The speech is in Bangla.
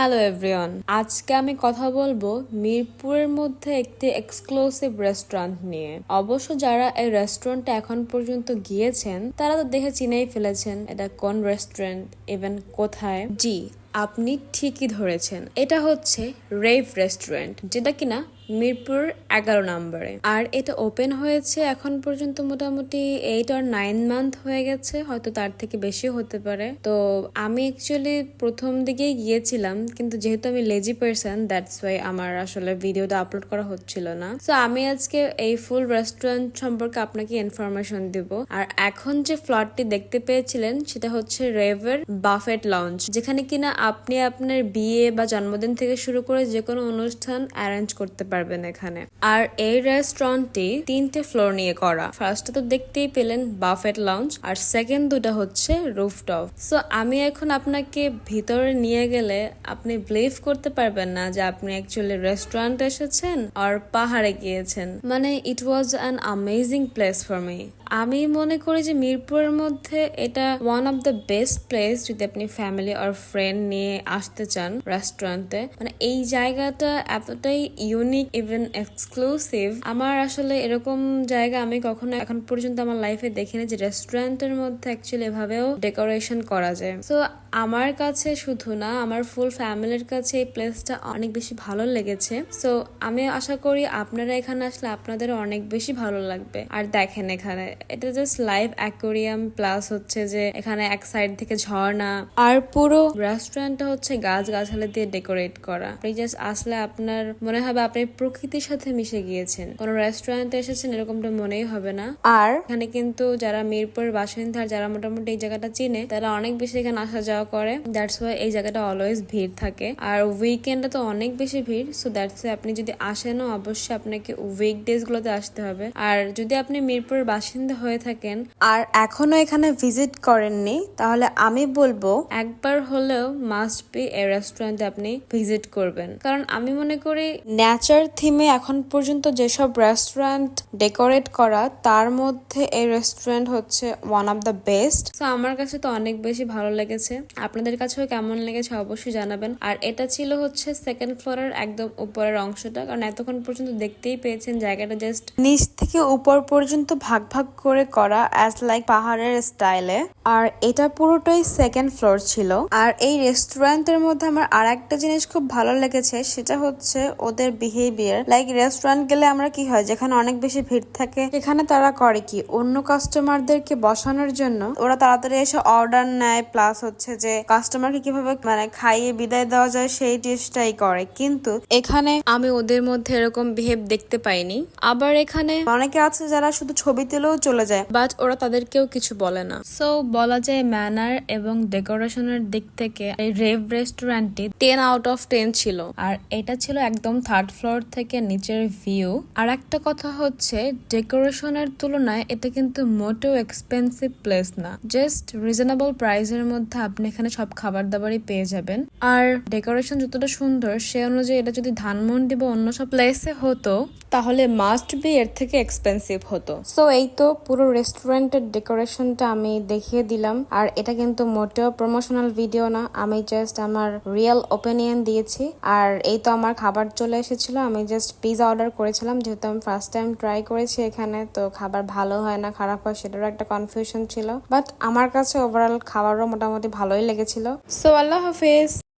হ্যালো এভরিওয়ান আজকে আমি কথা বলব মিরপুরের মধ্যে একটি এক্সক্লুসিভ রেস্টুরেন্ট নিয়ে। অবশ্য যারা এই রেস্টুরেন্টে এখন পর্যন্ত গিয়েছেন, তারা তো দেখে চিনেই ফেলেছেন এটা কোন রেস্টুরেন্ট ইভেন কোথায়। জি, আপনি ঠিকই ধরেছেন। এটা হচ্ছে রেভ রেস্টুরেন্ট যেটা কিনা মিরপুর এগারো নম্বরে। আর এটা ওপেন হয়েছে এখন পর্যন্ত মোটামুটি এইট আর নাইন মান্থ হয়ে গেছে, হয়তো তার থেকে বেশি হতে পারে। তো আমি অ্যাকচুয়ালি প্রথম দিকেই গিয়েছিলাম, কিন্তু যেহেতু আমি লেজি পার্সন দ্যাটস ওয়াই আমার আসলে ভিডিওটা আপলোড করা হচ্ছিল না। তো আমি আজকে এই ফুল রেস্টুরেন্ট সম্পর্কে আপনাকে ইনফরমেশন দিব। আর এখন যে ফ্লটটি দেখতে পেয়েছিলেন, সেটা হচ্ছে রেভের বাফেট লঞ্চ যেখানে কিনা আপনি আপনার বিয়ে বা জন্মদিন থেকে শুরু করে যে কোনো অনুষ্ঠান অ্যারেঞ্জ করতে পারবেন এখানে। আর এই রেস্টুরেন্টটি তিনটে ফ্লোর নিয়ে করা। ফার্স্টে তো দেখতেই পেলেন বাফেট লাউঞ্জ আর সেকেন্ড দুটা হচ্ছে রুফটপ সো আমি এখন আপনাকে ভিতরে নিয়ে গেলে আপনি বিলিভ করতে পারবেন না যে আপনি অ্যাকচুয়ালি রেস্টুরেন্ট এসেছেন, আর পাহাড়ে গিয়েছেন। মানে it was an amazing place for me আমি মনে করি যে মিরপুরের মধ্যে এটা one of the best place যদি আপনি ফ্যামিলি আর ফ্রেন্ড নিয়ে আসতে চান রেস্টুরেন্টে মানে এই জায়গাটা এতটাই ইউনিক ইভেন এক্সক্লুসিভ আমার আসলে এরকম জায়গা আমি কখনো এখন পর্যন্ত আমার লাইফে দেখিনি যে রেস্টুরেন্টের মধ্যে অ্যাকচুয়ালি এভাবেও ডেকোরেশন করা যায়। সো আমার কাছে শুধু না, আমার ফুল ফ্যামিলির কাছে এই প্লেসটা অনেক বেশি ভালো লেগেছে। সো আমি আশা করি আপনারা এখানে আসলে আপনাদের অনেক বেশি ভালো লাগবে। আর দেখেন এখানে এটা জাস্ট লাইভ অ্যাকোরিয়াম প্লাস হচ্ছে যে এখানে এক সাইড থেকে ঝর্ণা আর পুরো রেস্টুরেন্টটা হচ্ছে গাছ গাছালি দিয়ে ডেকোরেট করা। আপনি জাস্ট আসলে আপনার মনে হবে আপনি প্রকৃতির সাথে মিশে গিয়েছেন। কোনো রেস্টুরেন্টে এসেছেন এরকমটা মনেই হবে না। আর এখানে কিন্তু যারা মিরপুর বাসিন্দা যারা মোটামুটি এই জায়গাটা চিনে, তারা অনেক বেশি এখানে আসা যাওয়া করে। দ্যাটস ওয়াই এই জায়গাটা অলওয়েজ ভিড় থাকে। আর উইকেন্ডে তো অনেক বেশি ভিড় সো দ্যাটস আপনি যদি আসেনও অবশ্যই আপনাকে উইক ডেজ গুলোতে আসতে হবে। আর যদি আপনি মিরপুরের বাসিন্দা হয়ে থাকেন। আর এখনও এখানে ভিজিট করেননি, তাহলে আমি বলব একবার হলেও মাস্ট বি এই রেস্টুরেন্টে আপনি ভিজিট করবেন। কারণ আমি মনে করি ন্যাচার থিমে এখন পর্যন্ত যেসব রেস্টুরেন্ট ডেকোরেট করা, তার মধ্যে এই রেস্টুরেন্ট হচ্ছে ওয়ান অফ দ্য বেস্ট তো আমার কাছে তো অনেক বেশি ভালো লেগেছে। আপনাদের কাছেও কেমন লেগেছে অবশ্যই জানাবেন। আর এটা ছিল হচ্ছে সেকেন্ড ফ্লোরের একদম উপরের অংশটা। কারণ এতক্ষণ পর্যন্ত দেখতেই পেয়েছেন জায়গাটা জাস্ট নিচ থেকে উপর পর্যন্ত ভাগ ভাগ করে করা অ্যাজ লাইক পাহাড়ের স্টাইলে আর এটা পুরোটাই সেকেন্ড ফ্লোর ছিল। আর এই রেস্টুরেন্টের মধ্যে আমার আর একটা জিনিস খুব ভালো লেগেছে, সেটা হচ্ছে ওদের বিহেভিয়ার লাইক রেস্টুরেন্ট গেলে আমরা কি হয়, যেখানে অনেক বেশি ভিড় থাকে এখানে তারা করে কি, অন্য কাস্টমারদেরকে বসানোর জন্য ওরা তাড়াতাড়ি এসে অর্ডার নেয় প্লাস হচ্ছে যে কাস্টমারকে কীভাবে মানে খাইয়ে বিদায় দেওয়া যায়, সেই চেষ্টাই করে। কিন্তু এখানে আমি ওদের মধ্যে এরকম বিহেভ দেখতে পাইনি। আবার এখানে অনেকে আছে যারা শুধু ছবি তুলেও চলে যায়। বাট ওরা তাদেরকেও কিছু বলে না। সো বলা যায় ম্যানার এবং ডেকোরেশনের দিক থেকে এই রেভ রেস্টুরেন্টটি টেন আউট অফ টেন ছিল। আর এটা ছিল একদম থার্ড ফ্লোর থেকে নিচের ভিউ আর একটা কথা হচ্ছে ডেকোরেশনের তুলনায় এটা কিন্তু মোটেও এক্সপেন্সিভ প্লেস না। জাস্ট রিজনেবল প্রাইসের মধ্যে আপনি এখানে সব খাবার দাবারই পেয়ে যাবেন। আর ডেকোরেশন যতটা সুন্দর, সে অনুযায়ী এটা যদি ধানমন্ডি বা অন্য সব প্লেসে হতো, তাহলে মাস্ট বি এর থেকে এক্সপেন্সিভ হতো। সো এই তো পুরো রেস্টুরেন্টের ডেকোরেশনটা আমি দেখিয়ে দিলাম। আর এটা কিন্তু মোটেও প্রমোশনাল ভিডিও না, আমি জাস্ট আমার রিয়েল ওপিনিয়ন দিয়েছি। আর এই তো আমার খাবার চলে এসেছিল, আমি জাস্ট পিজা অর্ডার করেছিলাম, যেহেতু আমি ফার্স্ট টাইম ট্রাই করেছি এখানে, তো খাবার ভালো হয় না, খারাপ হয় সেটারও একটা কনফিউশন ছিল। বাট আমার কাছে ওভারঅল খাবারও মোটামুটি ভালোই লেগেছিল। সো আল্লাহ হাফিজ!